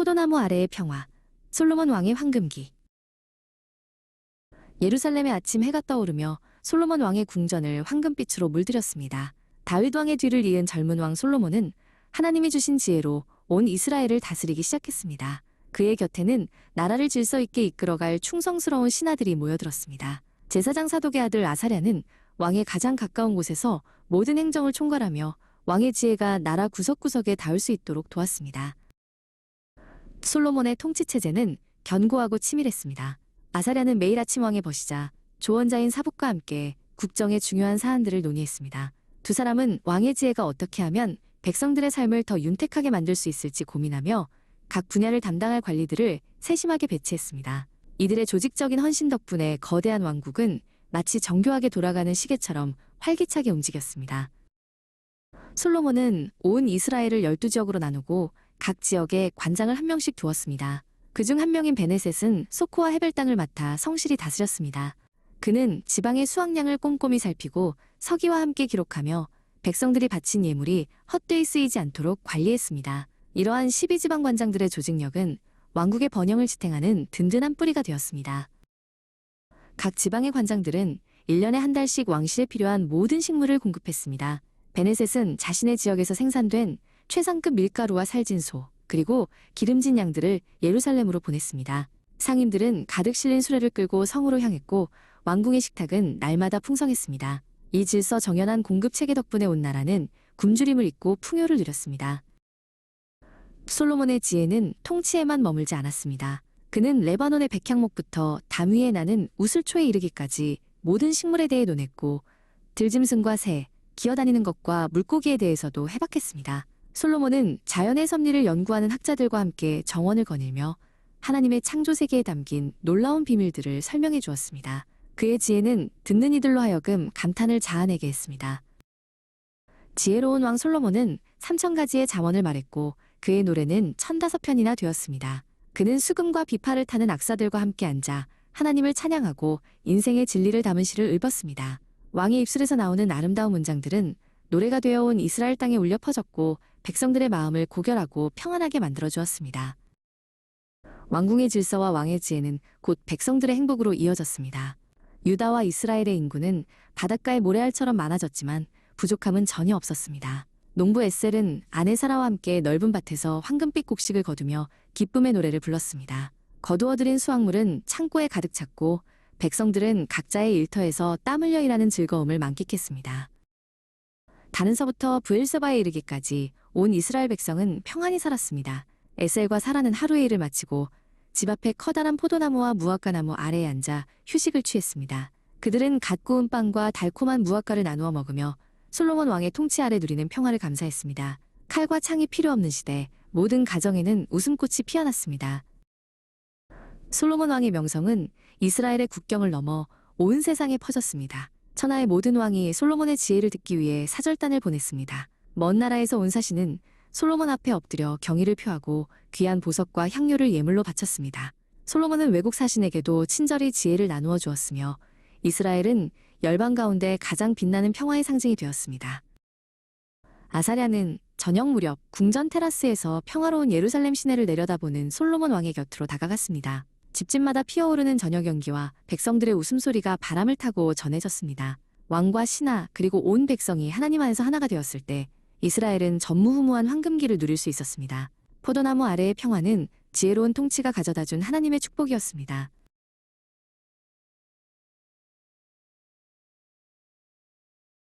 포도나무 아래의 평화. 솔로몬 왕의 황금기. 예루살렘의 아침 해가 떠오르며 솔로몬 왕의 궁전을 황금빛으로 물들였습니다. 다윗 왕의 뒤를 이은 젊은 왕 솔로몬은 하나님이 주신 지혜로 온 이스라엘을 다스리기 시작했습니다. 그의 곁에는 나라를 질서 있게 이끌어갈 충성스러운 신하들이 모여들었습니다. 제사장 사독의 아들 아사랴는 왕의 가장 가까운 곳에서 모든 행정을 총괄하며 왕의 지혜가 나라 구석구석에 닿을 수 있도록 도왔습니다. 솔로몬의 통치 체제는 견고하고 치밀했습니다. 아사랴는 매일 아침 왕에 버시자 조언자인 사복과 함께 국정의 중요한 사안들을 논의했습니다. 두 사람은 왕의 지혜가 어떻게 하면 백성들의 삶을 더 윤택하게 만들 수 있을지 고민하며 각 분야를 담당할 관리들을 세심하게 배치했습니다. 이들의 조직적인 헌신 덕분에 거대한 왕국은 마치 정교하게 돌아가는 시계처럼 활기차게 움직였습니다. 솔로몬은 온 이스라엘을 12지역으로 나누고 각 지역에 관장을 한 명씩 두었습니다. 그중 한 명인 베네셋은 소코와 헤벨 땅을 맡아 성실히 다스렸습니다. 그는 지방의 수확량을 꼼꼼히 살피고 서기와 함께 기록하며 백성들이 바친 예물이 헛되이 쓰이지 않도록 관리했습니다. 이러한 12지방 관장들의 조직력은 왕국의 번영을 지탱하는 든든한 뿌리가 되었습니다. 각 지방의 관장들은 1년에 한 달씩 왕실에 필요한 모든 식물을 공급했습니다. 베네셋은 자신의 지역에서 생산된 최상급 밀가루와 살진 소, 그리고 기름진 양들을 예루살렘으로 보냈습니다. 상인들은 가득 실린 수레를 끌고 성으로 향했고 왕궁의 식탁은 날마다 풍성했습니다. 이 질서 정연한 공급 체계 덕분에 온 나라는 굶주림을 잊고 풍요를 누렸습니다. 솔로몬의 지혜는 통치에만 머물지 않았습니다. 그는 레바논의 백향목부터 담 위에 나는 우슬초에 이르기까지 모든 식물에 대해 논했고 들짐승과 새, 기어다니는 것과 물고기에 대해서도 해박했습니다. 솔로몬은 자연의 섭리를 연구하는 학자들과 함께 정원을 거닐며 하나님의 창조 세계에 담긴 놀라운 비밀들을 설명해 주었습니다. 그의 지혜는 듣는 이들로 하여금 감탄을 자아내게 했습니다. 지혜로운 왕 솔로몬은 3천 가지의 자원을 말했고 그의 노래는 천다섯 편이나 되었습니다. 그는 수금과 비파를 타는 악사들과 함께 앉아 하나님을 찬양하고 인생의 진리를 담은 시를 읊었습니다. 왕의 입술에서 나오는 아름다운 문장들은 노래가 되어온 이스라엘 땅에 울려 퍼졌고 백성들의 마음을 고결하고 평안하게 만들어 주었습니다. 왕궁의 질서와 왕의 지혜는 곧 백성들의 행복으로 이어졌습니다. 유다와 이스라엘의 인구는 바닷가의 모래알처럼 많아졌지만 부족함은 전혀 없었습니다. 농부 에셀은 아내 사라와 함께 넓은 밭에서 황금빛 곡식을 거두며 기쁨의 노래를 불렀습니다. 거두어들인 수확물은 창고에 가득 찼고 백성들은 각자의 일터에서 땀 흘려 일하는 즐거움을 만끽했습니다. 다른서부터 부엘세바에 이르기까지 온 이스라엘 백성은 평안히 살았습니다. 에셀과 사라는 하루의 일을 마치고 집 앞에 커다란 포도나무와 무화과나무 아래에 앉아 휴식을 취했습니다. 그들은 갓 구운 빵과 달콤한 무화과를 나누어 먹으며 솔로몬 왕의 통치 아래 누리는 평화를 감사했습니다. 칼과 창이 필요 없는 시대 모든 가정에는 웃음꽃이 피어났습니다. 솔로몬 왕의 명성은 이스라엘의 국경을 넘어 온 세상에 퍼졌습니다. 천하의 모든 왕이 솔로몬의 지혜를 듣기 위해 사절단을 보냈습니다. 먼 나라에서 온 사신은 솔로몬 앞에 엎드려 경의를 표하고 귀한 보석과 향료를 예물로 바쳤습니다. 솔로몬은 외국 사신에게도 친절히 지혜를 나누어 주었으며 이스라엘은 열방 가운데 가장 빛나는 평화의 상징이 되었습니다. 아사랴는 저녁 무렵 궁전 테라스에서 평화로운 예루살렘 시내를 내려다보는 솔로몬 왕의 곁으로 다가갔습니다. 집집마다 피어오르는 저녁 연기와 백성들의 웃음소리가 바람을 타고 전해졌습니다. 왕과 신하 그리고 온 백성이 하나님 안에서 하나가 되었을 때 이스라엘은 전무후무한 황금기를 누릴 수 있었습니다. 포도나무 아래의 평화는 지혜로운 통치가 가져다준 하나님의 축복이었습니다.